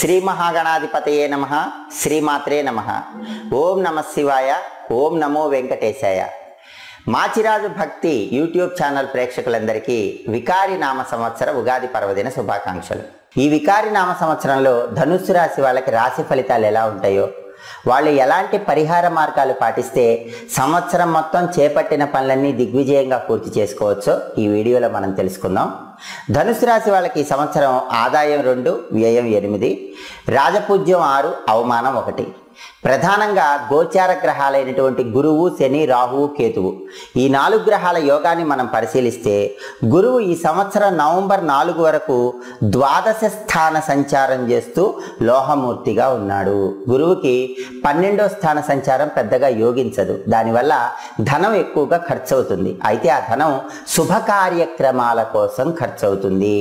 శ్రీ మహాగణాధిపతయే నమ శ్రీమాత్రే నమ. ఓం నమ శివాయ ఓం నమో వెంకటేశాయ. మాచిరాజు భక్తి యూట్యూబ్ ఛానల్ ప్రేక్షకులందరికీ వికారి నామ సంవత్సర ఉగాది పర్వదిన శుభాకాంక్షలు. ఈ వికారి నామ సంవత్సరంలో ధనుస్సు రాశి వాళ్ళకి రాశి ఫలితాలు ఎలా ఉంటాయో వాళ్ళు ఎలాంటి పరిహార మార్గాలు పాటిస్తే సంవత్సరం మొత్తం చేపట్టిన పనులన్నీ దిగ్విజయంగా పూర్తి చేసుకోవచ్చో ఈ వీడియోలో మనం తెలుసుకుందాం. ధనుసు రాశి వాళ్ళకి ఈ సంవత్సరం ఆదాయం రెండు వ్యయం ఎనిమిది రాజపూజ్యం ఆరు అవమానం ఒకటి. ప్రధానంగా గోచార గ్రహాలైనటువంటి గురువు శని రాహువు కేతువు. ఈ నాలుగు గ్రహాల యోగాన్ని మనం పరిశీలిస్తే గురువు ఈ సంవత్సరం నవంబర్ నాలుగు వరకు ద్వాదశ స్థాన సంచారం చేస్తూ లోహమూర్తిగా ఉన్నాడు. గురువుకి పన్నెండో స్థాన సంచారం పెద్దగా యోగించదు. దానివల్ల ధనం ఎక్కువగా ఖర్చు అవుతుంది అయితే ఆ ధనం శుభ కార్యక్రమాల కోసం ఖర్చు అవుతుంది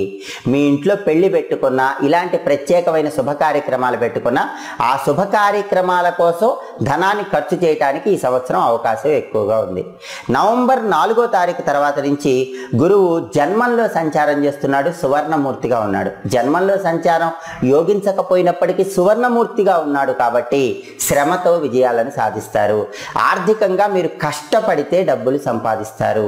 మీ ఇంట్లో పెళ్ళి పెట్టుకున్న ఇలాంటి ప్రత్యేకమైన శుభ కార్యక్రమాలు పెట్టుకున్న ఆ శుభ కార్యక్రమాల కోసం ధనాన్ని ఖర్చు చేయడానికి ఈ సంవత్సరం అవకాశం ఎక్కువగా ఉంది. నవంబర్ నాలుగో తారీఖు తర్వాత నుంచి గురువు జన్మంలో సంచారం చేస్తున్నాడు సువర్ణమూర్తిగా ఉన్నాడు. జన్మంలో సంచారం యోగించకపోయినప్పటికీ సువర్ణమూర్తిగా ఉన్నాడు కాబట్టి శ్రమతో విజయాలను సాధిస్తారు. ఆర్థికంగా మీరు కష్టపడితే డబ్బులు సంపాదిస్తారు.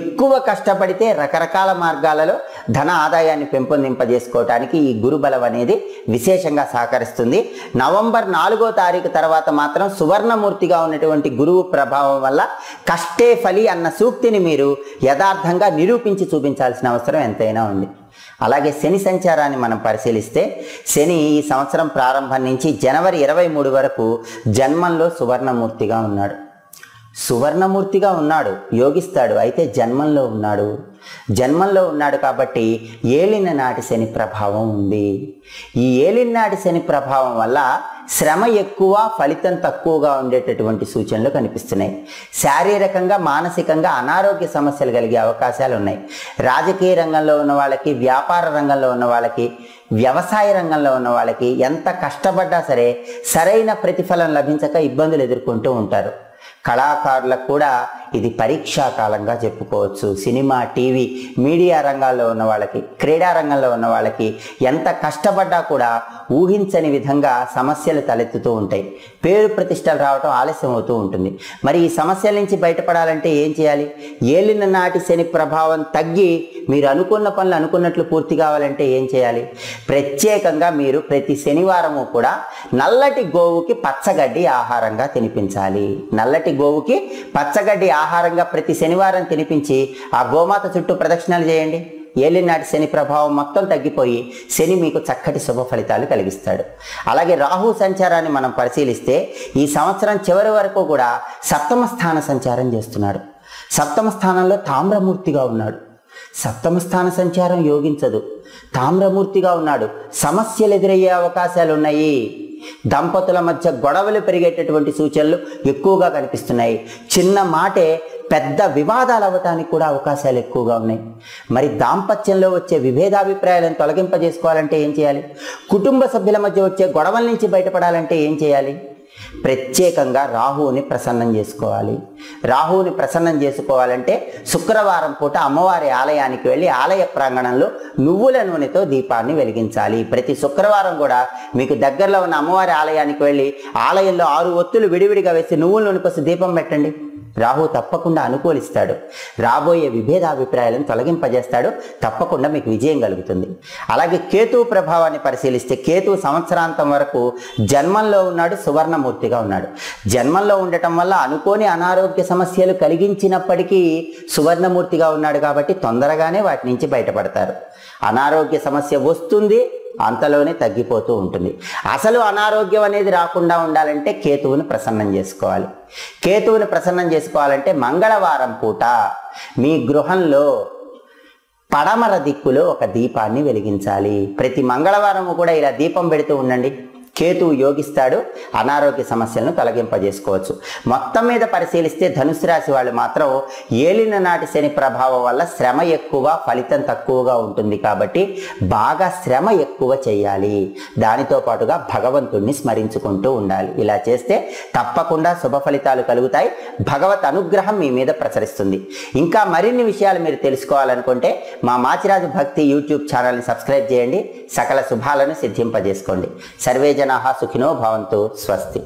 ఎక్కువ కష్టపడితే రకరకాల మార్గాలలో ధన ఆదాయాన్ని పెంపొందింపజేసుకోవటానికి ఈ గురుబలం అనేది విశేషంగా సహకరిస్తుంది. నవంబర్ నాలుగో తారీఖు తర్వాత మాత్రం సువర్ణమూర్తిగా ఉన్నటువంటి గురువు ప్రభావం వల్ల కష్టే ఫలి అన్న సూక్తిని మీరు యథార్థంగా నిరూపించి చూపించాల్సిన అవసరం ఎంతైనా ఉంది. అలాగే శని సంచారాన్ని మనం పరిశీలిస్తే శని ఈ సంవత్సరం ప్రారంభం నుంచి జనవరి ఇరవై మూడు వరకు జన్మంలో సువర్ణమూర్తిగా ఉన్నాడు. సువర్ణమూర్తిగా ఉన్నాడు యోగిస్తాడు అయితే జన్మంలో ఉన్నాడు. జన్మంలో ఉన్నాడు కాబట్టి ఏలిన నాటి శని ప్రభావం ఉంది. ఈ ఏలిన నాటి శని ప్రభావం వల్ల శ్రమ ఎక్కువ ఫలితం తక్కువగా ఉండేటటువంటి సూచనలు కనిపిస్తున్నాయి. శారీరకంగా మానసికంగా అనారోగ్య సమస్యలు కలిగే అవకాశాలు ఉన్నాయి. రాజకీయ రంగంలో ఉన్న వాళ్ళకి వ్యాపార రంగంలో ఉన్న వాళ్ళకి వ్యవసాయ రంగంలో ఉన్న వాళ్ళకి ఎంత కష్టపడ్డా సరే సరైన ప్రతిఫలం లభించక ఇబ్బందులు ఎదుర్కొంటూ ఉంటారు. కళాకారులకు కూడా ఇది పరీక్షా కాలంగా చెప్పుకోవచ్చు. సినిమా టీవీ మీడియా రంగాల్లో ఉన్న వాళ్ళకి క్రీడా రంగంలో ఉన్న వాళ్ళకి ఎంత కష్టపడ్డా కూడా ఊహించని విధంగా సమస్యలు తలెత్తుతూ ఉంటాయి. పేరు ప్రతిష్టలు రావటం ఆలస్యం అవుతూ ఉంటుంది. మరి ఈ సమస్యల నుంచి బయటపడాలంటే ఏం చేయాలి? ఏలిన నాటి శని ప్రభావం తగ్గి మీరు అనుకున్న పనులు అనుకున్నట్లు పూర్తి కావాలంటే ఏం చేయాలి? ప్రత్యేకంగా మీరు ప్రతి శనివారము కూడా నల్లటి గోవుకి పచ్చగడ్డి ఆహారంగా తినిపించాలి. నల్లటి గోవుకి పచ్చగడ్డి ఆహారంగా ప్రతి శనివారం తినిపించి ఆ గోమాత చుట్టూ ప్రదక్షిణలు చేయండి. ఏలినాటి శని ప్రభావం మొత్తం తగ్గిపోయి శని మీకు చక్కటి శుభ ఫలితాలు కలిగిస్తాడు. అలాగే రాహు సంచారాన్ని మనం పరిశీలిస్తే ఈ సంవత్సరం చివరి వరకు కూడా సప్తమ స్థాన సంచారం చేస్తున్నాడు. సప్తమ స్థానంలో తామ్రమూర్తిగా ఉన్నాడు. సప్తమ స్థాన సంచారం యోగించదు. తామ్రమూర్తిగా ఉన్నాడు. సమస్యలు ఎదురయ్యే అవకాశాలు ఉన్నాయి దంపతుల మధ్య గొడవలు పెరిగేటటువంటి సూచనలు ఎక్కువగా కనిపిస్తున్నాయి. చిన్న మాటే పెద్ద వివాదాలు అవ్వటానికి కూడా అవకాశాలు ఎక్కువగా ఉన్నాయి. మరి దాంపత్యంలో వచ్చే విభేదాభిప్రాయాలను తొలగింపజేసుకోవాలంటే ఏం చేయాలి? కుటుంబ సభ్యుల మధ్య వచ్చే గొడవల నుంచి బయటపడాలంటే ఏం చేయాలి? ప్రత్యేకంగా రాహువుని ప్రసన్నం చేసుకోవాలి. రాహువుని ప్రసన్నం చేసుకోవాలంటే శుక్రవారం పూట అమ్మవారి ఆలయానికి వెళ్ళి ఆలయ ప్రాంగణంలో నువ్వుల నూనెతో దీపాన్ని వెలిగించాలి. ప్రతి శుక్రవారం కూడా మీకు దగ్గరలో ఉన్న అమ్మవారి ఆలయానికి వెళ్ళి ఆలయంలో ఆరు ఒత్తులు విడివిడిగా వేసి నువ్వుల నూనె పోసి దీపం పెట్టండి. రాహు తప్పకుండా అనుకూలిస్తాడు. రాబోయే విభేదాభిప్రాయాలను తొలగింపజేస్తాడు. తప్పకుండా మీకు విజయం కలుగుతుంది. అలాగే కేతువు ప్రభావాన్ని పరిశీలిస్తే కేతు సంవత్సరాంతం వరకు జన్మంలో ఉన్నాడు సువర్ణమూర్తిగా ఉన్నాడు. జన్మంలో ఉండటం వల్ల అనుకోని అనారోగ్య సమస్యలు కలిగించినప్పటికీ సువర్ణమూర్తిగా ఉన్నాడు కాబట్టి తొందరగానే వాటి నుంచి బయటపడతారు. అనారోగ్య సమస్య వస్తుంది అంతలోనే తగ్గిపోతూ ఉంటుంది. అసలు అనారోగ్యం అనేది రాకుండా ఉండాలంటే కేతువుని ప్రసన్నం చేసుకోవాలి. కేతువుని ప్రసన్నం చేసుకోవాలంటే మంగళవారం పూట మీ గృహంలో పడమర దిక్కులో ఒక దీపాన్ని వెలిగించాలి. ప్రతి మంగళవారం కూడా ఇలా దీపం పెడుతూ ఉండండి. కేతువు యోగిస్తాడు అనారోగ్య సమస్యలను తొలగింపజేసుకోవచ్చు. మొత్తం మీద పరిశీలిస్తే ధనుసు రాశి వాళ్ళు మాత్రం ఏలిన నాటి శని ప్రభావం వల్ల శ్రమ ఎక్కువ ఫలితం తక్కువగా ఉంటుంది కాబట్టి బాగా శ్రమ ఎక్కువ చేయాలి. దానితో పాటుగా భగవంతుణ్ణి స్మరించుకుంటూ ఉండాలి. ఇలా చేస్తే తప్పకుండా శుభ ఫలితాలు కలుగుతాయి. భగవత్ అనుగ్రహం మీ మీద ప్రసరిస్తుంది. ఇంకా మరిన్ని విషయాలు మీరు తెలుసుకోవాలనుకుంటే మా మాచిరాజు భక్తి యూట్యూబ్ ఛానల్ని సబ్స్క్రైబ్ చేయండి. సకల శుభాలను సిద్ధింపజేసుకోండి. సర్వే జనా సుఖినో భవంతు స్వస్తి.